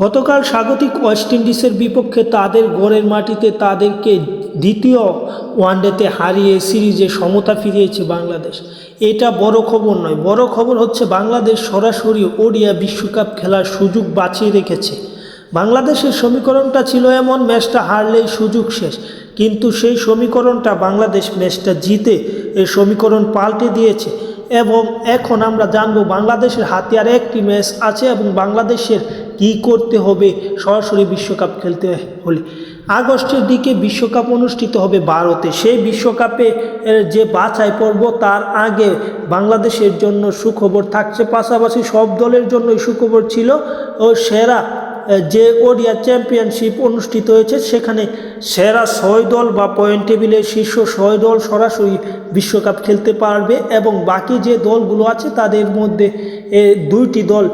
গতকাল স্বাগতিক ওয়েস্ট ইন্ডিজের বিপক্ষে তাদের গড়ের মাটিতে তাদেরকে দ্বিতীয় ওয়ানডেতে হারিয়ে সিরিজে সমতা ফিরিয়েছে বাংলাদেশ। এটা বড় খবর নয়, বড় খবর হচ্ছে বাংলাদেশ সরাসরি ওডিয়া বিশ্বকাপ খেলার সুযোগ বাঁচিয়ে রেখেছে। বাংলাদেশের সমীকরণটা ছিল এমন, ম্যাচটা হারলেই সুযোগ শেষ। কিন্তু সেই সমীকরণটা বাংলাদেশ ম্যাচটা জিতে এই সমীকরণ পাল্টে দিয়েছে। এবং এখন আমরা জানব বাংলাদেশের হাতে আর একটি ম্যাচ আছে এবং বাংলাদেশের কি করতে হবে? সরাসরি বিশ্বকাপ খেলতে হলে। আগস্টের দিকে বিশ্বকাপ অনুষ্ঠিত হবে ভারতে। সেই বিশ্বকাপে যে বাছাই পর্ব, তার আগে বাংলাদেশের জন্য সুখবর থাকছে। পাশাপাশি সব দলের জন্যই সুখবর ছিল, ও সেরা যে ওডিয়া চ্যাম্পিয়নশিপ অনুষ্ঠিত হয়েছে, সেখানে সেরা ছয় দল বা পয়েন্ট টেবিলের শীর্ষ ছয় দল সরাসরি বিশ্বকাপ খেলতে পারবে এবং বাকি যে দলগুলো আছে, তাদের মধ্যে দুইটি দল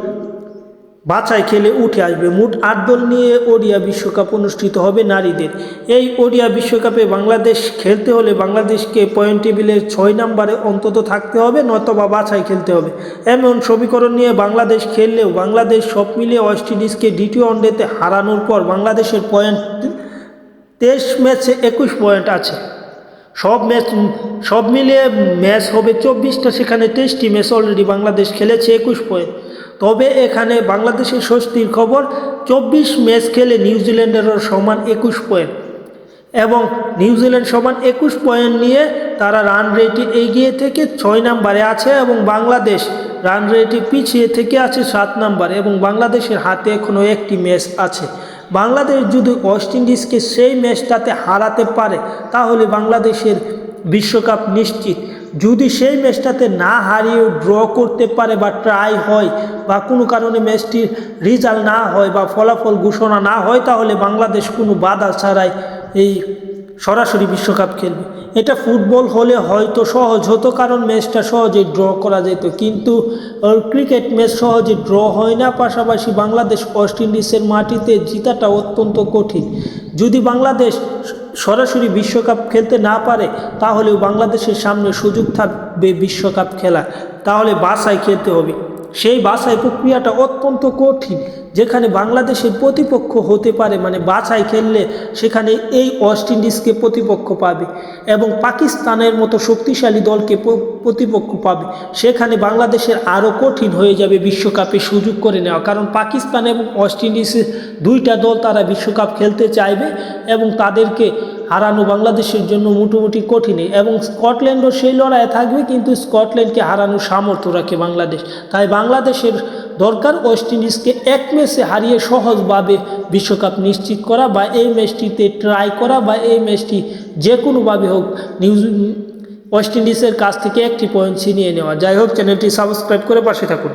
বাছাই খেলে উঠে আসবে। মোট আট দল নিয়ে ওডিয়া বিশ্বকাপ অনুষ্ঠিত হবে নারীদের। এই ওডিয়া বিশ্বকাপে বাংলাদেশ খেলতে হলে বাংলাদেশকে পয়েন্ট টেবিলের ছয় নম্বরে অন্তত থাকতে হবে, নয়তোবা বাছাই খেলতে হবে। এমন সমীকরণ নিয়ে বাংলাদেশ খেললেও বাংলাদেশ সব মিলিয়ে ওয়েস্ট ইন্ডিজকে দ্বিতীয় ওয়ানডেতে হারানোর পর বাংলাদেশের পয়েন্ট তেইশ ম্যাচে একুশ পয়েন্ট আছে। সব ম্যাচ, সব মিলিয়ে ম্যাচ হবে চব্বিশটা, সেখানে তেইশটি ম্যাচ অলরেডি বাংলাদেশ খেলেছে একুশ পয়েন্ট তবে এখানে বাংলাদেশের স্বস্তির খবর, চব্বিশ ম্যাচ খেলে নিউজিল্যান্ডেরও সমান একুশ পয়েন্ট এবং নিউজিল্যান্ড সমান একুশ পয়েন্ট নিয়ে তারা রান রেটে এগিয়ে থেকে ছয় নাম্বারে আছে এবং বাংলাদেশ রান রেটে পিছিয়ে থেকে আছে সাত নম্বরে এবং বাংলাদেশের হাতে এখনও একটি ম্যাচ আছে। বাংলাদেশ যদি ওয়েস্ট ইন্ডিজকে সেই ম্যাচটাতে হারাতে পারে, তাহলে বাংলাদেশের বিশ্বকাপ নিশ্চিত। যদি সেই ম্যাচটাতে না হারিয়ে ড্র করতে পারে বা ট্রাই হয় বা কোনো কারণে ম্যাচটির রেজাল্ট না হয় বা ফলাফল ঘোষণা না হয়, তাহলে বাংলাদেশ কোনো বাধা ছাড়াই এই সরাসরি বিশ্বকাপ খেলবে। এটা ফুটবল হলে হয়তো সহজ হতো, কারণ ম্যাচটা সহজে ড্র করা যেত। কিন্তু ক্রিকেট ম্যাচ সহজে ড্র হয় না, পাশাপাশি বাংলাদেশ ওয়েস্ট ইন্ডিজের মাটিতে জিতাটা অত্যন্ত কঠিন। যদি বাংলাদেশ সরাসরি বিশ্বকাপ খেলতে না পারে, তাহলেও বাংলাদেশের সামনে সুযোগ থাকবে বিশ্বকাপ খেলা তাহলে বাসায় খেলতে হবে। সেই বাসায় প্রক্রিয়াটা অত্যন্ত কঠিন, যেখানে বাংলাদেশের প্রতিপক্ষ হতে পারে মানে বাছাই খেললে সেখানে এই ওয়েস্ট ইন্ডিজকে প্রতিপক্ষ পাবে এবং পাকিস্তানের মতো শক্তিশালী দলকে প্রতিপক্ষ পাবে। সেখানে বাংলাদেশের আরও কঠিন হয়ে যাবে বিশ্বকাপে সুযোগ করে নেওয়া, কারণ পাকিস্তান এবং ওয়েস্ট ইন্ডিজের দুইটা দল তারা বিশ্বকাপ খেলতে চাইবে এবং তাদেরকে হারানো বাংলাদেশের জন্য মোটামুটি কঠিনই এবং স্কটল্যান্ডও সেই লড়াইয়ে থাকবে, কিন্তু স্কটল্যান্ডকে হারানোর সামর্থ্য রাখে বাংলাদেশ। তাই বাংলাদেশের দরকার ওয়েস্ট ইন্ডিজকে এক ম্যাচে হারিয়ে সহজভাবে বিশ্বকাপ নিশ্চিত করা বা এই ম্যাচটিতে ট্রাই করা বা এই ম্যাচটি যে কোনোভাবে হোক, নিউজ ওয়েস্ট ইন্ডিজের কাছ থেকে একটি পয়েন্ট ছিনিয়ে নেওয়া। যাই হোক, চ্যানেলটি সাবস্ক্রাইব করে পাশে থাকুন।